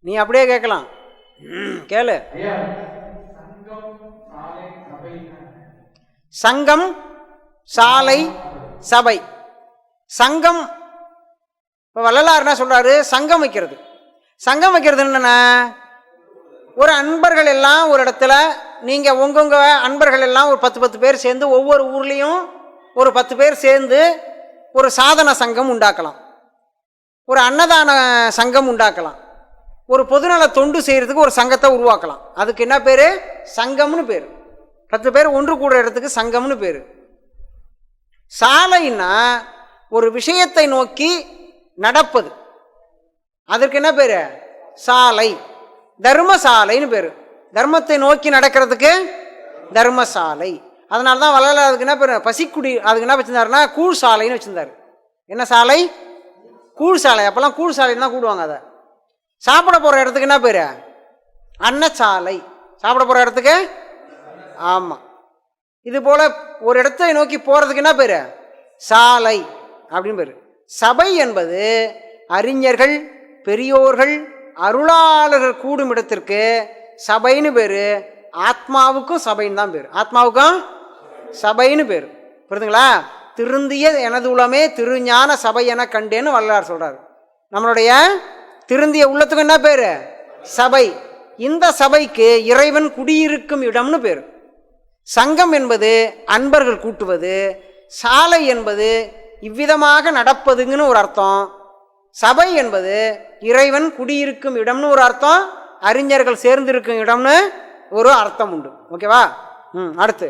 நீ அப்படியே கேட்கலாம். கேளு. சங்கம் சாலை சபை. சங்கம் இப்போ வள்ளலார் என்ன சொல்றாரு? சங்கம் வைக்கிறது. சங்கம் வைக்கிறது என்னென்ன ஒரு அன்பர்கள் எல்லாம் ஒரு இடத்துல நீங்கள் உங்கவுங்க அன்பர்கள் எல்லாம் ஒரு பத்து பத்து பேர் சேர்ந்து ஒவ்வொரு ஊர்லேயும் ஒரு பத்து பேர் சேர்ந்து ஒரு சாதன சங்கம் உண்டாக்கலாம். ஒரு அன்னதான சங்கம் உண்டாக்கலாம். ஒரு பொதுநல தொண்டு செய்கிறதுக்கு ஒரு சங்கத்தை உருவாக்கலாம். அதுக்கு என்ன பேர்? சங்கம்னு பேர். பத்து பேர் ஒன்று கூடுற இடத்துக்கு சங்கம்னு பேர். சாலைன்னா ஒரு விஷயத்தை நோக்கி நடப்பது. அதற்கு என்ன பேர்? சாலை. தர்மசாலைன்னு பேர். தர்மத்தை நோக்கி நடக்கிறதுக்கு தர்மசாலை. அதனால தான் வளரல அதுக்கு என்ன பேர்? பசிக்குடி அதுக்கு என்ன வச்சுருந்தாருன்னா கூழ் சாலைன்னு வச்சுருந்தார். என்ன சாலை? கூழ் சாலை. அப்போல்லாம் கூழ் சாலைன்னு தான் கூடுவாங்க அதை. சாப்பிட போகிற இடத்துக்கு என்ன பேர்? அன்னச்சாலை. சாப்பிட போகிற இடத்துக்கு? ஆமாம் இது போல் ஒரு இடத்தை நோக்கி போகிறதுக்கு என்ன பேர்? சாலை அப்படின்னு பேர். சபை என்பது அறிஞர்கள் பெரியோர்கள் அருளாளர்கள் கூடும் இடத்திற்கு சபைன்னு பேர். ஆத்மாவுக்கும் சபைன்னு தான் பேர். ஆத்மாவுக்கும் சபைன்னு பேர். புரியுதுங்களா? திருந்திய எனது உளமே திருஞான சபை என கண்டேன்னு வள்ளலார் சொல்கிறார் நம்மளுடைய திருந்திய உள்ளத்துக்கு என்ன பேர்? சபை. இந்த சபைக்கு இறைவன் குடியிருக்கும் இடம்னு பேர். சங்கம் என்பது அன்பர்கள் கூட்டுவது சாலை என்பது இவ்விதமாக நடப்பதுங்கன்னு ஒரு அர்த்தம். சபை என்பது இறைவன் குடியிருக்கும் இடம்னு ஒரு அர்த்தம் அறிஞர்கள் சேர்ந்திருக்கும் இடம்னு ஒரு அர்த்தம் உண்டு. ஓகேவா? ம் அடுத்து.